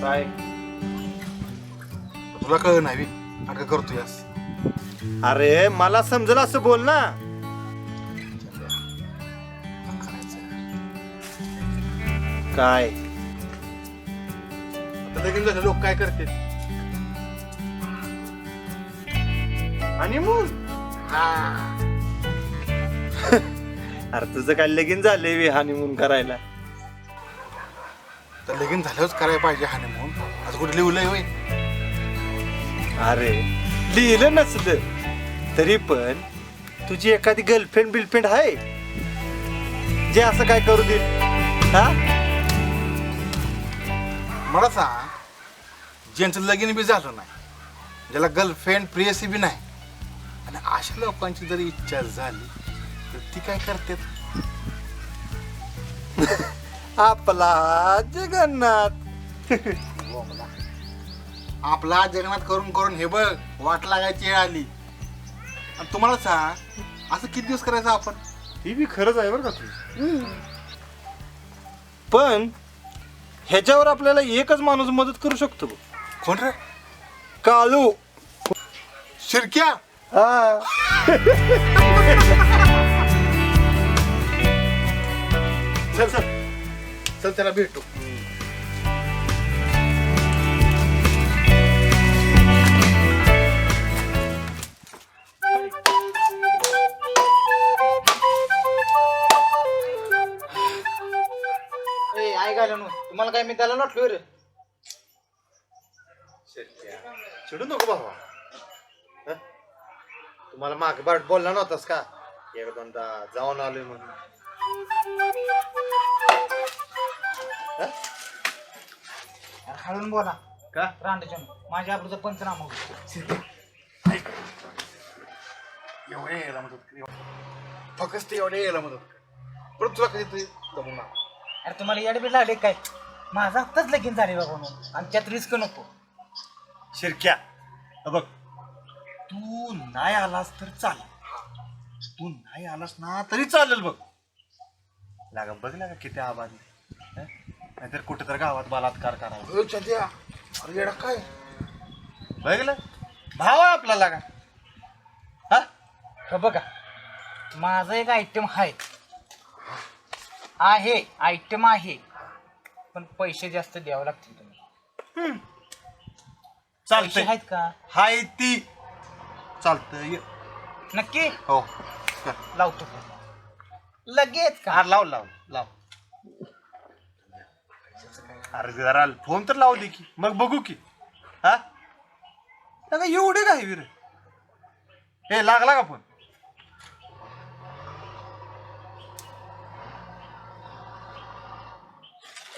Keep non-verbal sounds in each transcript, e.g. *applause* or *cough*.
काय? तुला कळ नाही अडका करतो यास अरे मला समजलं असं बोल ना. काय? आता लगीन झालं लोक काय करते आणि मग? *laughs* अरे तुझं काय लगीन झालंय वे हनीमून करायला? तर लगीन झाल्यावरच करायला पाहिजे हाने म्हणून. आज कुठे लिहिलंय होय? अरे लिहिलं नसलं. तरी पण तुझी एखादी गर्लफ्रेंड बिलफ्रेंड आहे? जे असं काय करू दे. हा? मला सांग ज्यांचं लगीन बी झालं नाही ज्याला गर्लफ्रेंड प्रियसी बी नाही आणि अशा लोकांची जर इच्छा झाली तर ती काय करते *laughs* आपला जगन्नाथ. आपला जगन्नाथ करून करून हे बघ वाट लागायची वेळ आली. आणि तुम्हाला सांग असं किती दिवस करायचं आपण? ही बी खरंच आहे बरं का तू. पण ह्याच्यावर आपल्याला एकच माणूस मदत करू शकतो. कोण रे? काळू शिरक्या? हा. *laughs* चल चल. चल त्याला भेटू. ए आई घालून तुम्हाला काय मी त्याला लटलो रे. चिडू नको भावा. हं? तुम्हाला माग बाट बोलला नव्हतास का? एक दोनदा जाऊन आलोय म्हणून. हळून बोला. का? रांडचन माझ्या आबरूचा पंचनामा होतो. एवढ्या यायला मदत फक्त एवढ्या यायला मदत परत तुला कधी तरी जमून अरे तुम्हाला येडबीड लागले काय? माझा आत्ताच लगीन झाले बाबा म्हणून. आणि त्यात रिस्क नको. शिरक्या. बघ तू नाही आलास तर चालेल तू नाही आलास ना तरी चालेल बघ. लागा बघ लागा किती आबादी? नाहीतर कुठे तर गावात बलात्कार करावा. अरे येडा काय? बघलं भाव आहे आपला लागा हा? हे बघा माझं एक आयटम आहे. आहे आयटम आहे. पण पैसे जास्त द्यावे लागतील तुम्ही. पैसे चालतंय. आहेत का? हाय ती. चालतंय नक्की? हो. कर. लावतो. लगेच का? अरे लाव लाव लाव. अरे जरा फोन तर लावू दे की. मग बघू की. हा? लागा एवढे काय वीर? हे लागला का फोन?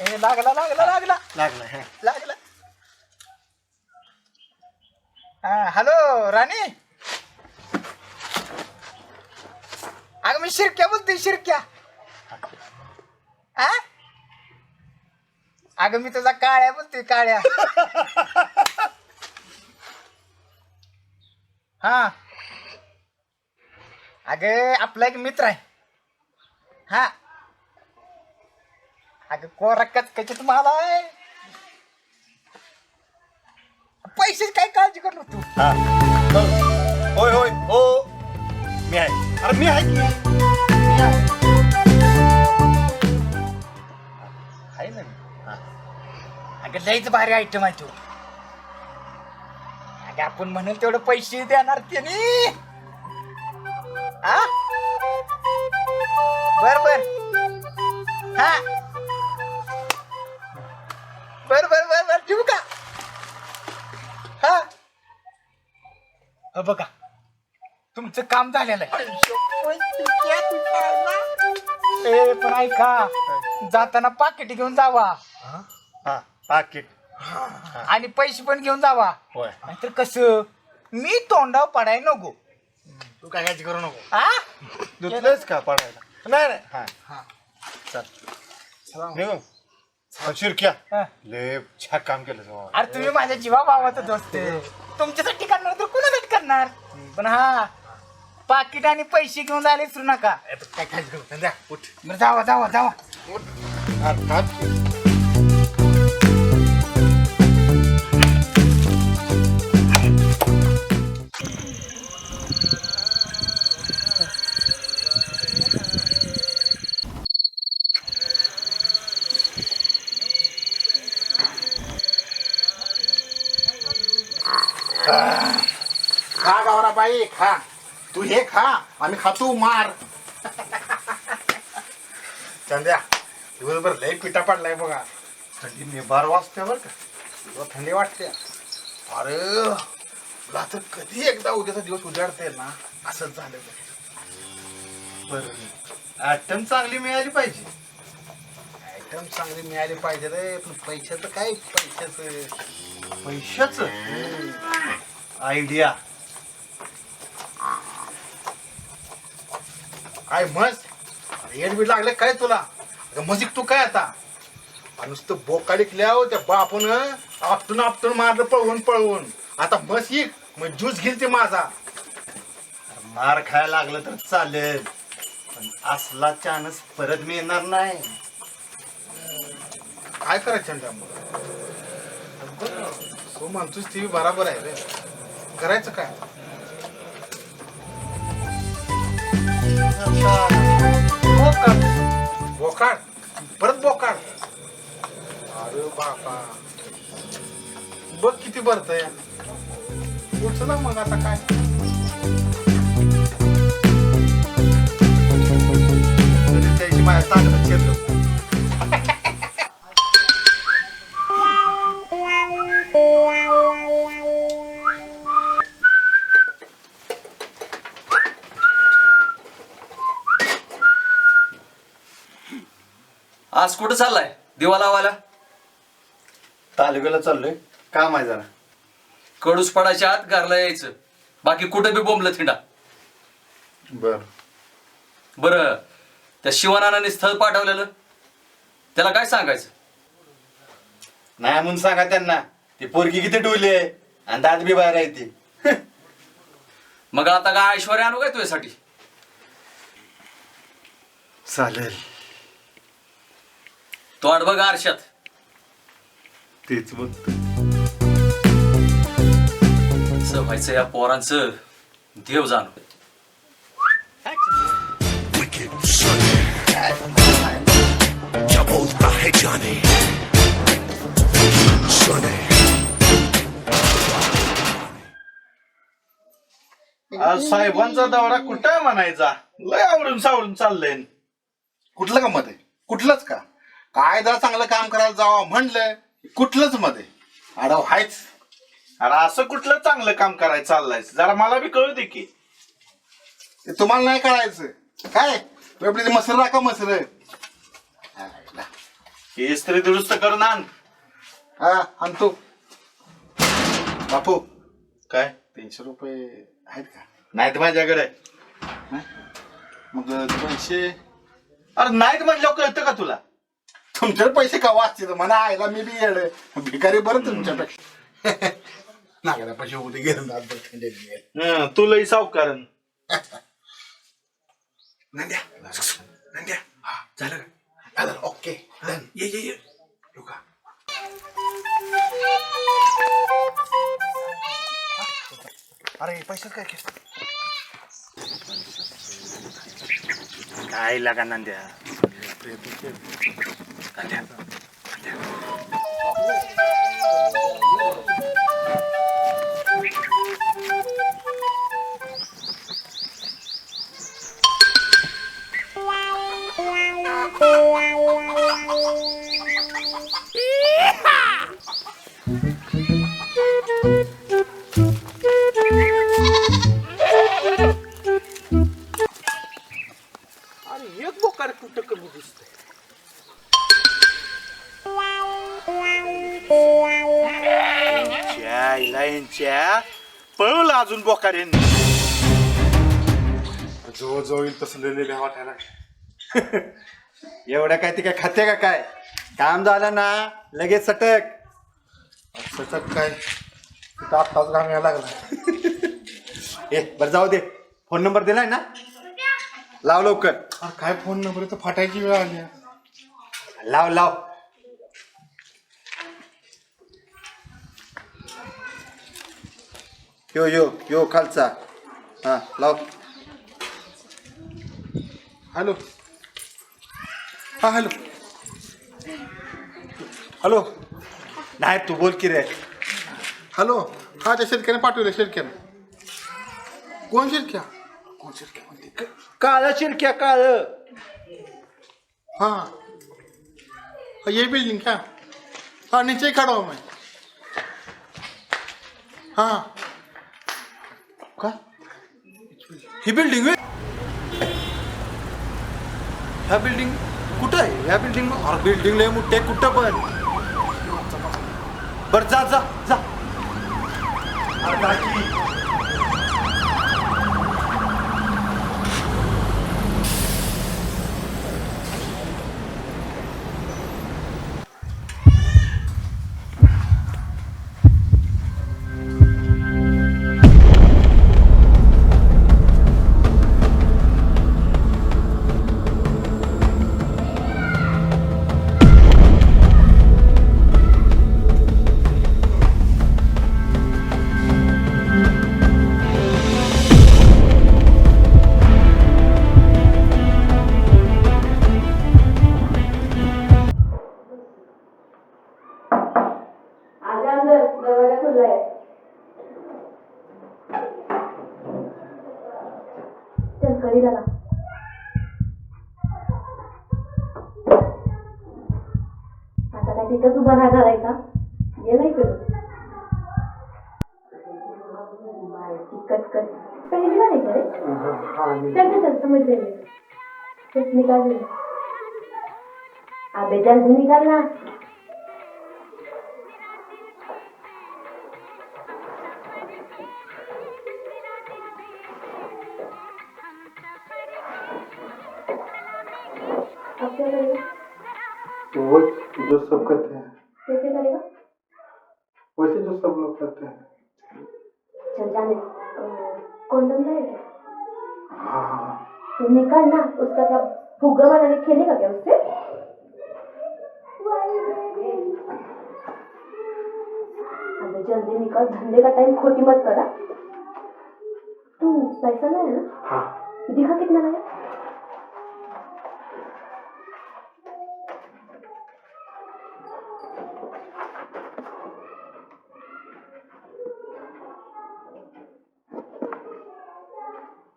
ए, लागला लागला लागला. लागला हे. लागला. हा हॅलो राणी. अगं मी शिरक्या बोलते शिरक्या. हा अगं मी तुझा काळ्या बोलते काळ्या. हा. अगं आपला एक मित्र आहे. हा. अगं कोरा कचकचित मला आहे. पैसे काय काळजी करू नको तू हा. हो. होय होय. हो. मी आहे. अरे मी आहे की? आहे ना मी. अगं लईच भारी आयटम आहे तू. अगं आपण म्हणून तेवढे पैसे देणार त्याने. हा? बर बर. हा? बर बर बर बर. ठेवू का? हा? अ बघा. तुमचं काम झालेलं आहे. ए पण ऐका. जाताना पाकिट घेऊन जावा. पाकिट. आणि पैसे पण घेऊन जावा. होय. नाहीतर कसं? मी तोंडाव पडाय नको. तू काय काळजी करू नको. आ? दुधलंच का पडायला? नाही नाही. हा. हा. चल. निघू. हा, शिरक्या हा. लय छान काम केलं तुम्हाला अरे तुम्ही माझ्या जीवा भावाचं दोस्त आहे. तुमच्यासाठी करणार तर कुणासाठी करणार? पण हा पाकिट आणि पैसे घेऊन जायला विसरू नका. ए, काय काळजी करू? उठ. बरं जावा जावा जावा. हा, थांब. खा गावरा बाई खा. तू हे खा आम्ही खातो मार. संध्या दिवसभर लय पिठा पडलाय बघा. थंडी निभार वाजते बरं का. तुला थंडी वाटते. अरे तुला तर कधी एकदा उद्याचा दिवस उजाडते ना असंच झालं बघ. बर आयटम चांगली मिळाली पाहिजे. आयटम चांगली मिळाली पाहिजे रे पण पैशाचं काय पैशाचं? पैशाच? आयडिया काय मस्त रेड लागले काय तुला? मजिक तू काय आता? नुसतं बोकाडी हो त्या बापून. आपटून आपटून मारलं पळवून पळवून. आता बस एक मग ज्यूस घेईल ते माझा. मार खायला लागलं तर चालेल पण असला चान्स परत मिळणार नाही. काय करायचं त्यामुळे? म्हणतोस ती बराबर आहे रे. करायचं काय? हो का? बोकाड. परत बोकाड. अरे बापा बघ किती भरतय. उचला मग आता काय? त्याची माझ्या ताकद शिरलो आज कुठं चाललाय? दिवा लावायला? तालुक्याला चाललोय. काम आहे जरा. कडूस पडायच्या आत घरला यायचं. बाकी कुठं बी बोंबलं थिंडा बर. बरं त्या शिवनानाने स्थळ पाठवलेलं. त्याला काय सांगायचं? नाही म्हणून सांगा त्यांना. ती पोरगी किती डुली आहे आणि दात बी बाहेर आहे ती. मग आता काय ऐश्वर्या आणू काय तुझ्यासाठी? चालेल. तोंड बघ आरशात. तेच बघतो असं व्हायचं या पोरांचं देव जाणू. आज साहेबांचा दौरा कुठं म्हणायचा? लय आवडून सावरून चाललंय. कुठलं का मध्ये कुठलंच का? काय जरा चांगलं काम करायला जावं म्हणलं कुठलंच मध्ये. अडव हायच अरे असं कुठलं चांगलं काम करायचं चाललंय जरा मला बी कळू दे की. ते तुम्हाला नाही करायचं काय? तू आपली मसर राखा मसर. ही स्त्री दुरुस्त करून आण. हा आणतो. बापू. काय? तीनशे रुपये आहेत का? नाहीत माझ्याकडे. मग ते पैसे अरे नाहीत म्हटल्यावर कळतं का तुला? तुमच्याकडे पैसे का वाचतील? मला आयला मी बी येड. भिकारी बरं तुमच्यापेक्षा. *laughs* नागऱ्या पैसे उद्या गेलं ना आता. हं, तू लई सावकार *laughs* नंद्या नंद्या. हा झालं का? झालं. Okay done. ये ये ये. येऊ का अरे पैसे काय केस? काय लागा नांद्या? अरे बोकारेन जवळ जवळ येईल तसं लिहिलेलं वाटायला एवढं काय ते काय खाते का काय? काम झालं ना लगेच सटक. सतत काय? तिथं आत्ताच घाम यायला लागला. *laughs* ए बर जाऊ दे. फोन नंबर दिलाय ना? लाव लवकर. अरे काय फोन नंबर तर फाटायची वेळ आली. लाव लाव. यो यो यो खालचा. हा लाव. हॅलो. हां हॅलो. हॅलो. नाही तू बोल की रे. हॅलो. हा त्या शेतकऱ्याने पाठवलं शेतकऱ्याने. कोण शेतक्या कोण शेतक्या म्हणते? काळ शिरक्या काळ. हां. ये बिल्डिंग का हां. नीचे ही खड़ा हूँ मैं हाँ. ही बिल्डिंग ह्या? बिल्डिंग कुठं आहे? ह्या बिल्डिंग बिल्डिंग लय मोठे कुठं पण. बर जा जा जा. करी लगा आता काय तिथंच उभा राहणार आहे का? ये नाही? करू माहिती कटकट पहिली बार आहे का रे? चल चल, चल समझ गई मैं. चल निकाल दे अबे जल्दी निकाल ना. क्या करेगा? वो जो सब करते हैं। कैसे करेगा? वैसे जो सब लोग करते हैं। चल जाने कॉन्डम क्या? हाँ तू ना उसका क्या फुग्गा बनाने खेलेगा क्या उससे? अबे जल्दी निकल धंधे का टाइम खोटी मत करा। तू पैसा लाया ना? हाँ। दिखा कितना लाया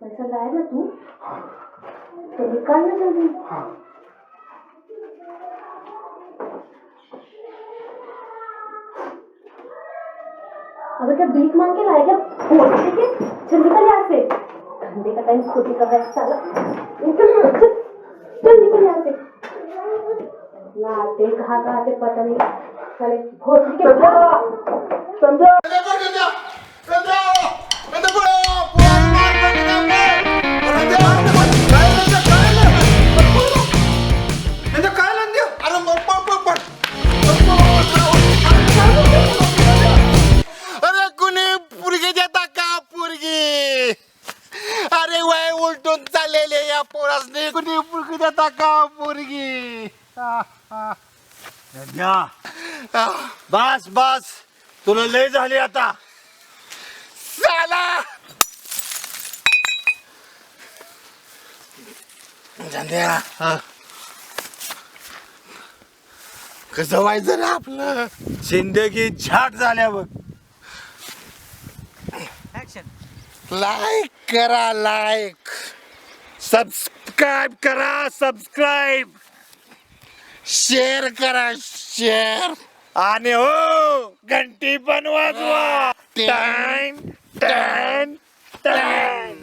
पैसा लाया ना तू तो निकाल हाँ। अबे क्या भीख मांग के लाया क्या? फ़ोन के चल निकल यहाँ से। धंधे का टाइम खोटी रहा है साला। निकल चल निकल यहाँ से। लाते कहाँ कहाँ से पता नहीं। साले भोसड़ी के अरे द्या बस बस. तुला लय झाली आता. साला! जांद्या कसं व्हायचं रे आपलं? जिंदगी झाट झाल्या बघ. लाईक करा लाईक सबस्क्राईब करा सबस्क्राईब शेअर करा शेअर आणि हो घंटी पण वाजवा. Time time time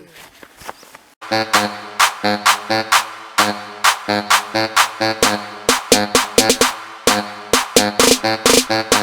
Trapaholic, real